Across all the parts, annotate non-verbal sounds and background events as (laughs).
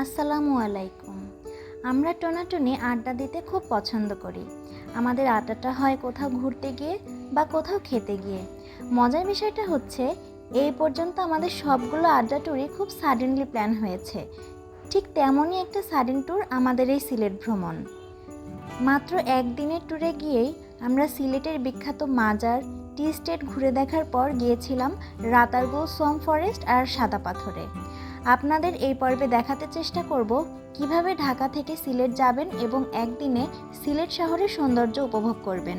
আসসালামু আলাইকুম। আমরা টোনাটুনি আড্ডা দিতে খুব পছন্দ করি। আমাদের আড্ডাটা হয় কোথাও ঘুরতে গিয়ে বা কোথাও খেতে গিয়ে। মজার বিষয়টা হচ্ছে, এই পর্যন্ত আমাদের সবগুলো আড্ডা ট্যুরই খুব সাডেনলি প্ল্যান হয়েছে। ঠিক তেমনই একটা সাডেন ট্যুর আমাদের এই সিলেট ভ্রমণ। মাত্র একদিনের ট্যুরে গিয়েই আমরা সিলেটের বিখ্যাত মাজার টি স্টেট ঘুরে দেখার পর গিয়েছিলাম রাতারগো সোম ফরেস্ট আর সাদা পাথরে। আপনাদের এই পর্বে দেখাতে চেষ্টা করব কীভাবে ঢাকা থেকে সিলেট যাবেন এবং একদিনে সিলেট শহরের সৌন্দর্য উপভোগ করবেন।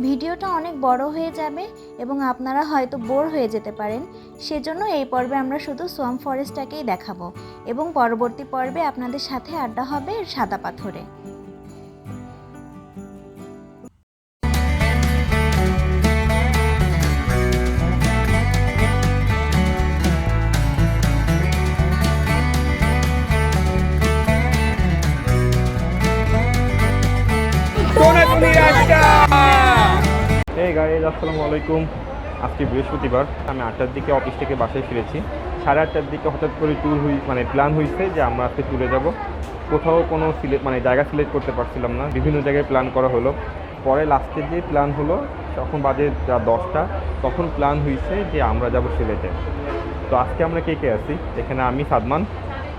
ভিডিওটা অনেক বড় হয়ে যাবে এবং আপনারা হয়তো বোর হয়ে যেতে পারেন। সেজন্য এই পর্বে আমরা শুধু সোয়াম ফরেস্টটাকেই দেখাবো এবং পরবর্তী পর্বে আপনাদের সাথে আড্ডা হবে সাদা পাথরে। এই গাইজ আসসালামু আলাইকুম। আজকে বৃহস্পতিবার। আমি আটটার দিকে অফিস থেকে বাসায় ফিরেছি। সাড়ে আটটার দিকে হঠাৎ করে ট্যুর হই মানে প্ল্যান হয়েছে যে আমরা আজকে ট্যুরে যাব। কোথাও কোনো সিলেক্ট মানে জায়গা সিলেক্ট করতে পারছিলাম না। বিভিন্ন জায়গায় প্ল্যান করা হলো। পরে লাস্টে যে প্ল্যান হলো, তখন বাজে যা দশটা, তখন প্ল্যান হয়েছে যে আমরা যাব সিলেটে। তো আজকে আমরা কে কে আছি? এখানে আমি সাদমান,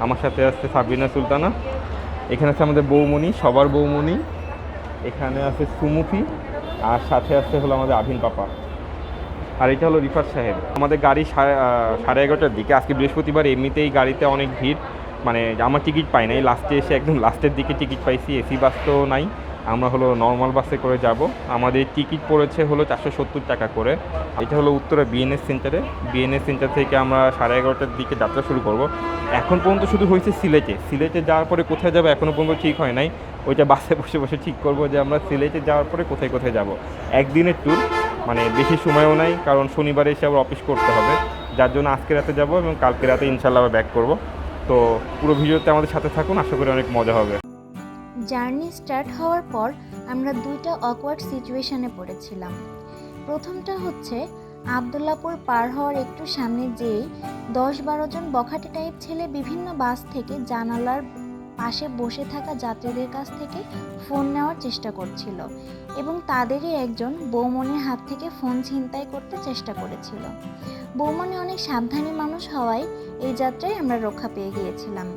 আমার সাথে আছে সাবিনা সুলতানা, এখানে আছে আমাদের বৌমণি, সবার বৌমণি, এখানে আছে সুমুফি আর সাথে আছে হলো আমাদের আভিন পাপা। আর এটা হলো রিফাত সাহেব। আমাদের গাড়ি সাড়ে এগারোটার দিকে। আজকে বৃহস্পতিবার, এমনিতেই গাড়িতে অনেক ভিড়। মানে আমার টিকিট পাই নাই। লাস্টে এসে একদম লাস্টের দিকে টিকিট পাইছি। এসি বাস তো নাই। আমরা হলো নর্মাল বাসে করে যাব। আমাদের টিকিট পড়েছে হলো চারশো সত্তর টাকা করে। এটা হলো উত্তরা বিএনএস সেন্টারে বিএনএস সেন্টার থেকে আমরা সাড়ে এগারোটার দিকে যাত্রা শুরু করব। এখন পর্যন্ত শুধু হয়েছে সিলেটে। সিলেটে যাওয়ার পরে কোথায় যাবে এখনও পর্যন্ত ঠিক হয় নাই। ওইটা বাসে বসে বসে ঠিক করব যে আমরা সিলেটে যাওয়ার পরে কোথায় কোথায় যাব। একদিনের ট্যুর মানে বেশি সময়ও নাই, কারণ শনিবারে এসে আবার অফিস করতে হবে। যার জন্য আজকে রাতে যাব এবং কালকে রাতে ইনশাল্লাহ আবার ব্যাক করব। তো পুরো ভিডিওতে আমাদের সাথে থাকুন, আশা করি অনেক মজা হবে। জার্নি স্টার্ট হওয়ার পর আমরা দুইটা অকওয়ার্ড সিচুয়েশনে পড়েছিলাম। প্রথমটা হচ্ছে, আবদুল্লাপুর পার হওয়ার একটু সামনে যেই দশ বারো জন বখাটে টাইপ ছেলে বিভিন্ন বাস থেকে জানালার পাশে বসে থাকা যাত্রীদের কাছ থেকে ফোন নেওয়ার চেষ্টা করছিল এবং তাদেরই একজন বৌমনির হাত থেকে ফোন ছিনতাই করতে চেষ্টা করেছিল। বৌমনি অনেক সাবধানী মানুষ হওয়ায় এই যাত্রায় আমরা রক্ষা পেয়ে গিয়েছিলাম।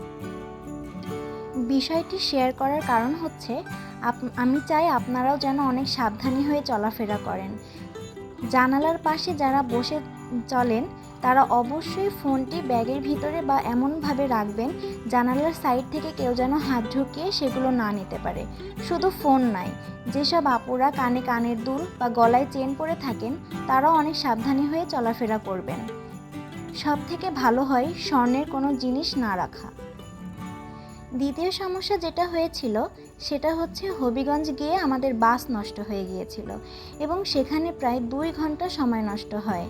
বিষয়টি শেয়ার করার কারণ হচ্ছে আমি চাই আপনারাও যেন অনেক সাবধানী হয়ে চলাফেরা করেন। জানালার পাশে যারা বসে চলেন তারা অবশ্যই ফোনটি ব্যাগের ভিতরে বা এমনভাবে রাখবেন, জানালার সাইড থেকে কেউ যেন হাত ঢুকিয়ে সেগুলো না নিতে পারে। শুধু ফোন নাই, যেসব আপুরা কানে কানের দুল বা গলায় চেন পরে থাকেন, তারাও অনেক সাবধানী হয়ে চলাফেরা করবেন। সব থেকে ভালো হয় স্বর্ণের কোনো জিনিস না রাখা। দ্বিতীয় সমস্যা যেটা হয়েছিল, সেটা হচ্ছে হবিগঞ্জ গিয়ে আমাদের বাস নষ্ট হয়ে গিয়েছিল এবং সেখানে প্রায় দুই ঘণ্টা সময় নষ্ট হয়।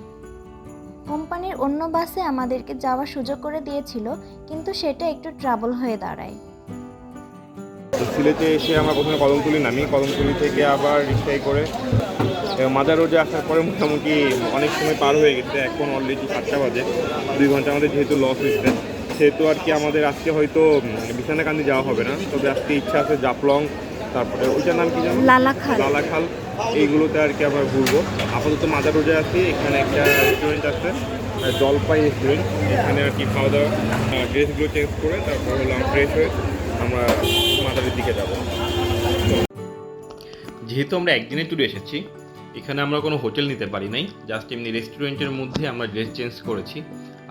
কোম্পানির অন্য বাসে আমাদেরকে যাওয়ার সুযোগ করে দিয়েছিল কিন্তু সেটা একটু ট্রাবল হয়ে দাঁড়ায়। সিলেটে এসে আমরা প্রথমে কদমতলি নামি কদমতলি থেকে আবার রিক্সায় করে মাদার রোডে আসার পরে মোটামুটি অনেক সময় পার হয়ে গেছে এখন অলরেডি সাতটা বাজে দুই ঘণ্টা আমাদের যেহেতু লস হয়েছে সেহেতু আর কি আমাদের আজকে হয়তো বিছানাকান্দি যাওয়া হবে না তবে আজকে ইচ্ছা আছে জাফলং তারপরে ওইটার নাম কি জানো লালাখাল। লালাখাল। এইগুলোতে আর কি আমরা ঘুরবো। আপাতত মাদার রোডে আছি, এখানে একটা রেস্টুরেন্ট আছে জলপাই রেস্টুরেন্ট এখানে আর কি খাওয়া দাওয়া ড্রেসগুলো চেঞ্জ করে তারপর হলো ফ্রেশ হয়ে আমরা মাদারের দিকে যাব। যেহেতু আমরা একদিনে ট্যুরে এসেছি, এখানে আমরা কোনো হোটেল নিতে পারি নাই। জাস্ট এমনি রেস্টুরেন্টের মধ্যে আমরা ড্রেস চেঞ্জ করেছি।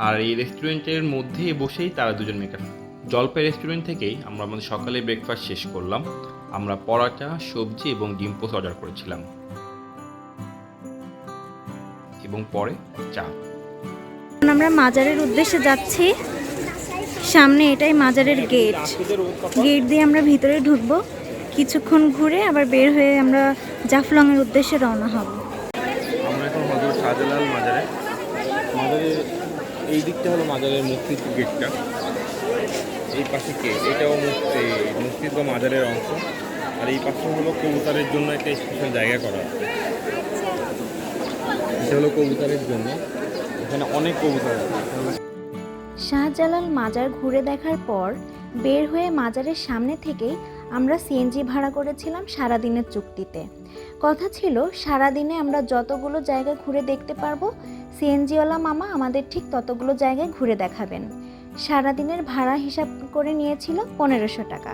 আর এই রেস্টুরেন্টের মধ্যে বসেই তারা দুজন মেকআপ জলপাই রেস্টুরেন্ট থেকেই আমরা আমাদের সকালে ব্রেকফাস্ট শেষ করলাম। আমরা পরাটা সবজি এবং ডিম পোস্ট অর্ডার করেছিলাম। এবং পরে চা। এখন আমরা মাজারের উদ্দেশ্যে যাচ্ছি। সামনে এটাই মাজারের গেট গেট দিয়ে আমরা ভিতরে ঢুকবো। কিছুক্ষণ ঘুরে আবার বের হয়ে আমরা জাফলংয়ের উদ্দেশ্যে রওনা হব। আমরা এখন হজরত শাহজালাল মাজারে। মাজারের এই দিকটা হলো মাজারের মসজিদ গেটটা এই পাশে কে? এটাও এই মসজিদ বা মাজারের অংশ। আর এই পাশে কবুতরের জন্য একটা স্পেশাল জায়গা করা এটা হলো কবুতরের জন্য। এখানে অনেক কবুতর আছে। শাহজালাল মাজার ঘুরে দেখার পর বের হয়ে মাজারের সামনে থেকেই আমরা সিএনজি ভাড়া করেছিলাম সারাদিনের চুক্তিতে। কথা ছিল, সারাদিনে আমরা যতগুলো জায়গা ঘুরে দেখতে পারব, সিএনজিওয়ালা মামা আমাদের ঠিক ততগুলো জায়গায় ঘুরে দেখাবেন। সারাদিনের ভাড়া হিসাব করে নিয়েছিল পনেরোশো টাকা।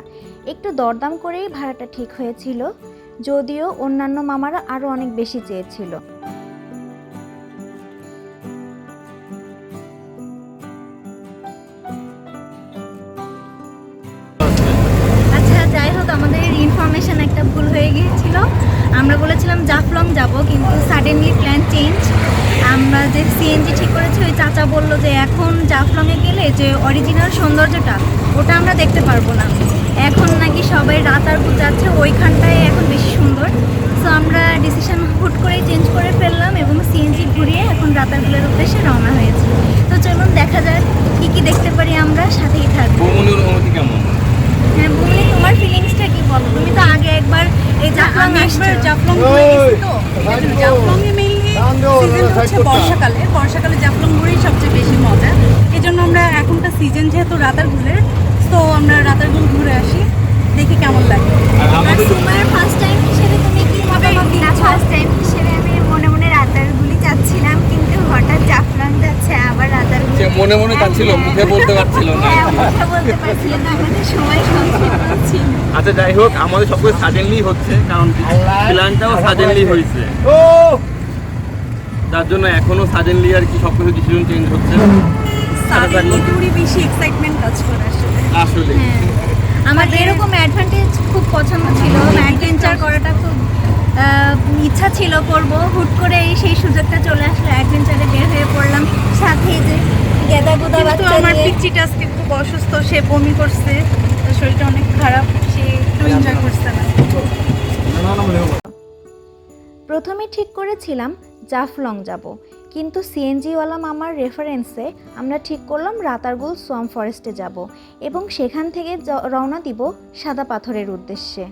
একটু দরদাম করেই ভাড়াটা ঠিক হয়েছিল, যদিও অন্যান্য মামারা আরও অনেক বেশি চেয়েছিল। আচ্ছা ইনফরমেশন একটা ভুল হয়ে গিয়েছিল। আমরা বলেছিলাম, জাফলং যাব, কিন্তু সাডেনলি প্ল্যান চেঞ্জ আমরা যে সিএনজি ঠিক করেছি, ওই চাচা বলল যে এখন জাফলংয়ে গেলে যে অরিজিনাল সৌন্দর্যটা, ওটা আমরা দেখতে পারব না। এখন নাকি সবাই রাতারপুর যাচ্ছে, ওইখানটায় এখন বেশি সুন্দর। সো আমরা ডিসিশন হুট করেই চেঞ্জ করে ফেললাম এবং সিএনজি ঘুরিয়ে এখন রাতারগুলের উদ্দেশ্যে রওনা হয়েছে। তো চলুন দেখা যাক কী কী দেখতে পারি আমরা, সাথেই থাকব ভ্রমণের অনুমতি কেমন হ্যাঁ বুমলি তোমার ফিলিংসটা কি বলো তুমি তো আগে একবার এই জাফলং আমি আসছো একবার জাফলং ঘুরে গেছি তো জাফলংয়ে মেইনলি সিজন হচ্ছে বর্ষাকালে। বর্ষাকালে জাফলং ঘুরেই সবচেয়ে বেশি মজা। এই জন্য আমরা এখনকার সিজন যেহেতু রাতারগুলের তো আমরা রাতারগুল ঘুরে আসি। দেখি কেমন লাগে। ফার্স্ট টাইম হিসেবে তুমি কি ফার্স্ট টাইম হিসেবে আমি মনে মনে রাতারগুলি যাচ্ছিলাম কিন্তু হঠাৎ জাফলং যাচ্ছে আবার রাতারগুলি মনে মনে যাচ্ছিল, মুখে বলতে পারছিল না। হ্যাঁ মুখে বলতে পারছিল না আমাদের সময় ছিল আচ্ছা যাই হোক আমাদের সব কিছু সাডেনলি হচ্ছে কারণ প্ল্যানটাও সাডেনলি হয়েছে। যার জন্য এখনও সাডেনলি আর কি সব কিছু ডিসিশন চেঞ্জ হচ্ছে সাডেনলি বেশি এক্সাইটমেন্ট কাজ করে আসলে। আসলে হ্যাঁ। আমার এরকম অ্যাডভান্টেজ খুব পছন্দ ছিল। অ্যাডভেঞ্চার করাটা খুব আহ, ইচ্ছা ছিল করব। হুট করে এই সেই সুযোগটা চলে আসলো অ্যাডভেঞ্চারে বের হয়ে পড়লাম। সাথে যে গেদা গুদা বাচ্চা আমার পিচ্চিটা আজকে খুব অসুস্থ সে বমি করছে। শরীরটা অনেক খারাপ সে একটু এনজয় করছে না। প্রথমে ঠিক করেছিলাম জাফলং যাব। কিন্তু সিএনজিওয়ালা মামার রেফারেন্সে আমরা ঠিক করলাম রাতারগুল সোয়াম ফরেস্টে যাব এবং সেখান থেকে রওনা দিব সাদা পাথরের উদ্দেশ্যে।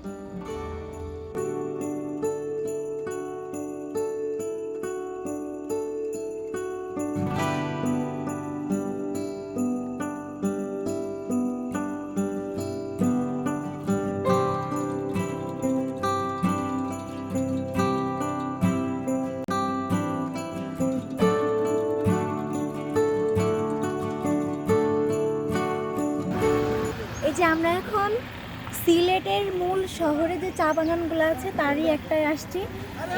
সিলেটের মূল শহরে যে চা বাগানগুলো আছে, তারই একটাই আসছি।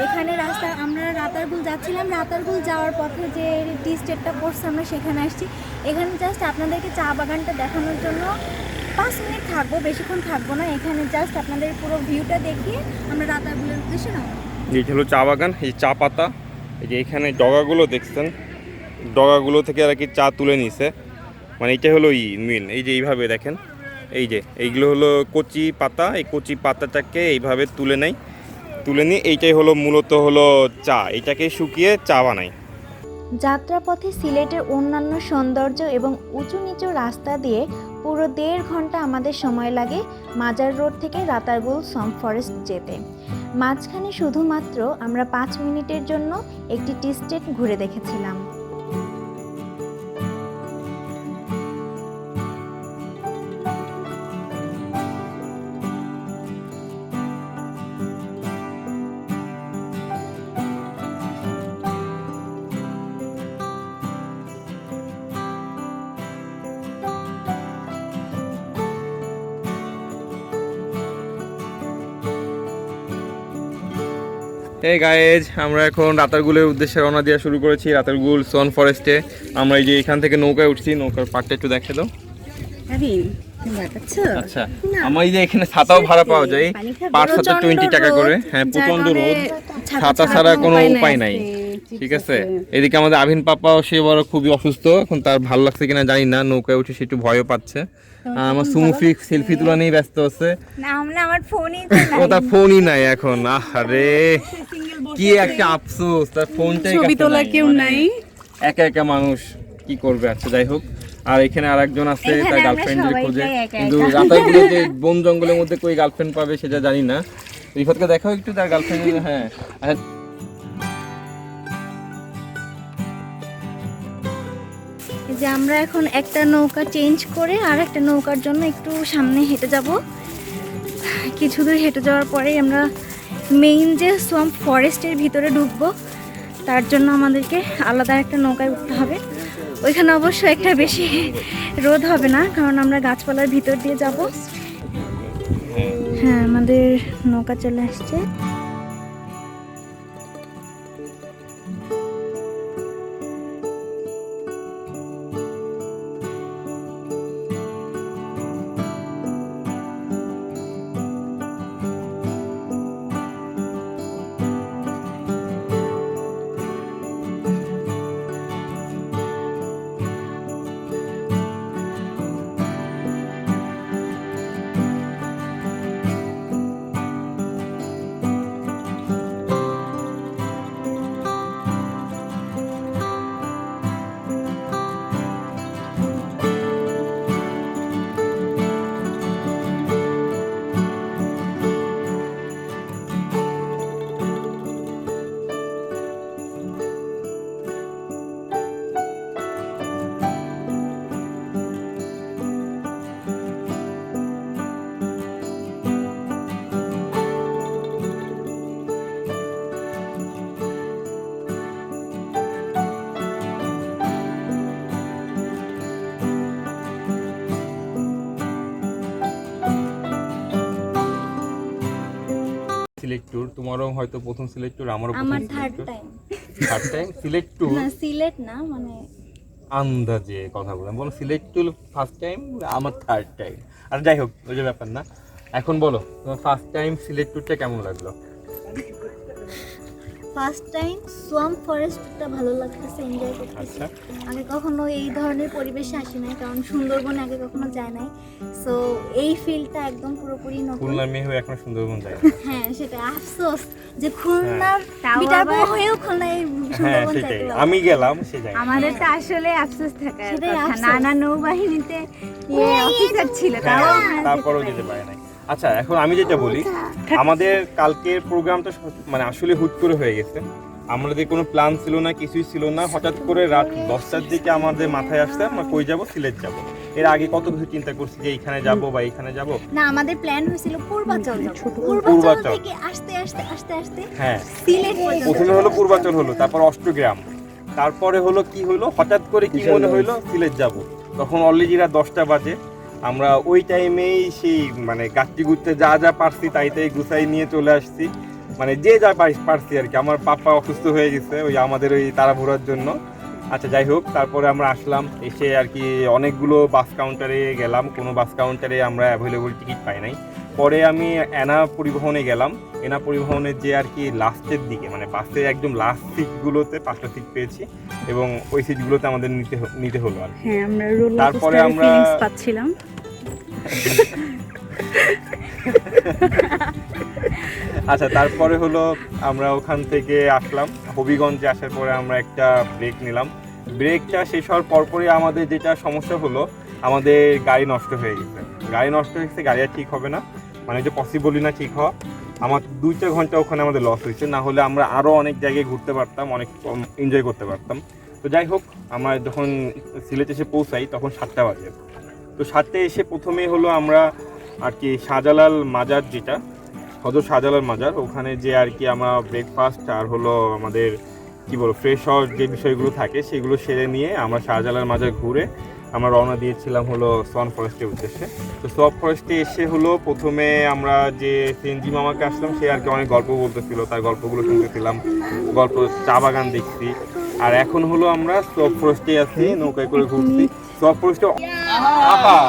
এখানে রাস্তা, আমরা রাতারগুল যাচ্ছিলাম। রাতারগুল যাওয়ার পথে যে টি স্টেটটা পড়ছে, আমরা সেখানে আসছি। এখানে জাস্ট আপনাদেরকে চা বাগানটা দেখানোর জন্য পাঁচ মিনিট থাকব, বেশিক্ষণ থাকব না। এখানে জাস্ট আপনাদের পুরো ভিউটা দেখিয়ে আমরা রাতারগুলের উদ্দেশ্যে নামবো। এই হলো চা বাগান, এই চা পাতা। এই যে এখানে ডগাগুলো দেখছেন? ডগাগুলো থেকে আর কি চা তুলে নিছে। মানে এটা হলো ই মিল এই যে এইভাবে দেখেন। এই যে, এইগুলো হলো কচি পাতা। এই কচি পাতাটাকে এইভাবে তুলে নেয় তুলে নিয়ে এইটাই হলো মূলত হলো চা। এটাকে শুকিয়ে চা বানায় যাত্রাপথে সিলেটের অন্যান্য সৌন্দর্য এবং উঁচু নিচু রাস্তা দিয়ে পুরো দেড় ঘণ্টা আমাদের সময় লাগে মাজার রোড থেকে রাতারগুল সম ফরেস্ট যেতে। মাঝখানে শুধুমাত্র আমরা পাঁচ মিনিটের জন্য একটি টি স্টেট ঘুরে দেখেছিলাম। এই গায়েজ আমরা এখন রাতারগুলের উদ্দেশ্যে রওনা দেওয়া শুরু করেছি রাতারগুল সন ফরেস্টে। আমরা এই যে এখান থেকে নৌকায় উঠছি নৌকার পাটটা একটু দেখে দাও। আচ্ছা আমার এই যে এখানে ছাতাও ভাড়া পাওয়া যায় পার টোয়েন্টি টাকা করে। হ্যাঁ প্রচণ্ড রোদ। ছাতা ছাড়া কোনো উপায় নাই ঠিক আছে? এদিকে আমাদের আভিন পাপাও সে বড় খুবই অসুস্থ। এখন তার ভালো লাগছে কিনা জানি না নৌকায় উঠে সে একটু ভয়ও পাচ্ছে। আমার সুমুফিক সেলফি তোলা নিয়ে ব্যস্ত আছে। না আমরা আমার ফোনই ও তার ফোনই নাই এখন। আরে কি একটা আফসোস তার ফোনটাই ছবি তোলা কেউ মানে নাই। একা একা মানুষ কি করবে আচ্ছা যাই হোক আর এখানে আরেকজন আছে তার আমরা গার্লফ্রেন্ডের খোঁজে। কিন্তু একা। রাতারগুলো যে বন জঙ্গলের মধ্যে কই গার্লফ্রেন্ড পাবে সেটা জানি না। রিফাতকে দেখাও একটু তার গার্লফ্রেন্ড হ্যাঁ। আচ্ছা যে আমরা এখন একটা নৌকা চেঞ্জ করে আর একটা নৌকার জন্য একটু সামনে হেঁটে যাব। কিছু দূর হেঁটে যাওয়ার পরে আমরা মেইন যে সোয়াম্প ফরেস্টের ভিতরে ঢুকবো, তার জন্য আমাদেরকে আলাদা একটা নৌকায় উঠতে হবে। ওইখানে অবশ্য একটা বেশি রোদ হবে না, কারণ আমরা গাছপালার ভিতর দিয়ে যাব। হ্যাঁ আমাদের নৌকা চলে আসছে। ট্যুর তোমারও হয়তো প্রথম সিলেট ট্যুর আমারও প্রথম আমার third select time third time Sylhet tour না সিলেট না মানে আন্দাজে কথা বললাম। বলো সিলেট ট্যুর ফার্স্ট টাইম আমার থার্ড টাইম আর যাই হোক ওই যে ব্যাপার না। এখন বলো তোমার ফার্স্ট টাইম সিলেট ট্যুরটা কেমন লাগল? ফার্স্ট টাইম সোয়াম ফরেস্টটা ভালো লাগতেছে এনজয় করতেছি। আচ্ছা। আগে কখনো এই ধরনের পরিবেশে আসি নাই কারণ সুন্দরবন আগে কখনো যায় নাই। সো এই ফিলটা একদম পুরোপুরি নতুন। খুলনা মেয়ে হয়ে এখনও সুন্দরবন যায় হ্যাঁ সেটা আফসোস যে খুলনার বিটার বউ হয়েও খুলনায় হ্যাঁ সুন্দরবন যাইতে আমি গেলাম সে যায়। আমাদের তো আসলে আফসোস থাকে সেটাই। নানা নৌবাহিনীতে ইয়ে অফিসার ছিল তাও হ্যাঁ, আমরা তারপরেও যেতে পারে নাই। আচ্ছা এখন আমি যেটা বলি আমাদের কালকের প্রোগ্রামটা মানে আসলে হুট করে হয়ে গেছে। আমাদের কোনো প্ল্যান ছিল না কিছুই ছিল না। হঠাৎ করে রাত দশটার দিকে আমাদের মাথায় আসতে আমরা কই যাব? সিলেট যাব। এর আগে কত কিছু চিন্তা করছি যে এইখানে যাব বা এইখানে যাব? না আমাদের প্ল্যান হয়েছিল পূর্বাচল যাব। পূর্বাচল পূর্বাচল। থেকে আস্তে আস্তে আস্তে আস্তে হ্যাঁ। সিলেট পর্যন্ত প্রথমে হলো পূর্বাচল হলো তারপর অষ্টগ্রাম। তারপরে হলো কি হলো? হঠাৎ করে কি মনে হইল সিলেট যাব। তখন অলরেডি রাত দশটা বাজে। আমরা ওই টাইমেই সেই মানে গাছটি ঘুরতে যা যা পারছি তাই তাই গুছাই নিয়ে চলে আসছি। মানে যে যা পারি- পারছি আর কি। আমার পাপা অসুস্থ হয়ে গেছে ওই আমাদের ওই তাড়াহুড়ার জন্য। আচ্ছা যাই হোক তারপরে আমরা আসলাম এসে আর কি অনেকগুলো বাস কাউন্টারে গেলাম কোনো বাস কাউন্টারে আমরা অ্যাভেলেবল টিকিট পাই নাই পরে আমি এনা পরিবহনে গেলাম এনা পরিবহনের যে আর কি লাস্টের দিকে মানে বাসের একদম লাস্ট সিটগুলোতে পাঁচটা সিট পেয়েছি এবং ওই সিটগুলোতে আমাদের নিতে নিতে হলো আর কি। হ্যাঁ তারপরে আমরা- পাচ্ছিলাম (laughs) (laughs) আচ্ছা তারপরে হলো আমরা ওখান থেকে আসলাম। হবিগঞ্জে আসার পরে আমরা একটা ব্রেক নিলাম। ব্রেকটা শেষ হওয়ার পরপরই আমাদের যেটা সমস্যা হলো, আমাদের গাড়ি নষ্ট হয়ে গেছে। গাড়ি নষ্ট হয়ে গেছে, গাড়ি আর ঠিক হবে না। মানে যে পসিবলই না ঠিক হওয়া, আমার দুই চার ঘণ্টা ওখানে আমাদের লস হয়েছে। না হলে আমরা আরও অনেক জায়গায় ঘুরতে পারতাম, অনেক এনজয় করতে পারতাম। তো যাই হোক, আমরা যখন সিলেট এসে পৌঁছাই, তখন সাতটা বাজে। তো সাতটায় এসে প্রথমে হলো আমরা আর কি শাহজালাল মাজার যেটা সদর শাহজালাল মাজার ওখানে যে আর কি আমরা ব্রেকফাস্ট আর হলো আমাদের, কি বলব ফ্রেশ হওয়ার যে বিষয়গুলো থাকে, সেগুলো সেরে নিয়ে আমরা শাহজালাল মাজার ঘুরে আমরা রওনা দিয়েছিলাম হলো সন ফরেস্টের উদ্দেশ্যে। তো সন ফরেস্টে এসে হলো প্রথমে আমরা যে সেনজি মামাকে আসলাম, সে আর কি অনেক গল্প বলতেছিল, তার গল্পগুলো শুনতেছিলাম, গল্প চা বাগান দেখছি। আর এখন হলো আমরা সব ফরেস্টে আছি, নৌকায় করে ঘুরছি। সব ফরেস্টে আহা!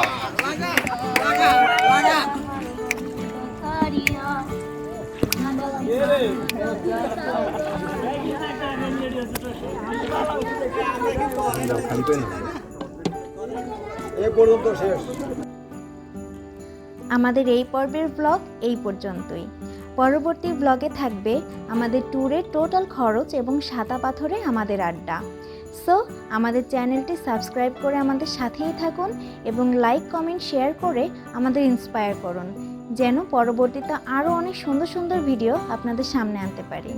আমাদের এই পর্বের ব্লগ এই পর্যন্তই। পরবর্তী ব্লগে থাকবে আমাদের ট্যুরের টোটাল খরচ এবং সাদা পাথরে আমাদের আড্ডা। সো আমাদের চ্যানেলটি সাবস্ক্রাইব করে আমাদের সাথেই থাকুন এবং লাইক কমেন্ট শেয়ার করে আমাদের ইন্সপায়ার করুন। যেন পরবর্তীতে আরও অনেক সুন্দর সুন্দর ভিডিও আপনাদের সামনে আনতে পারি।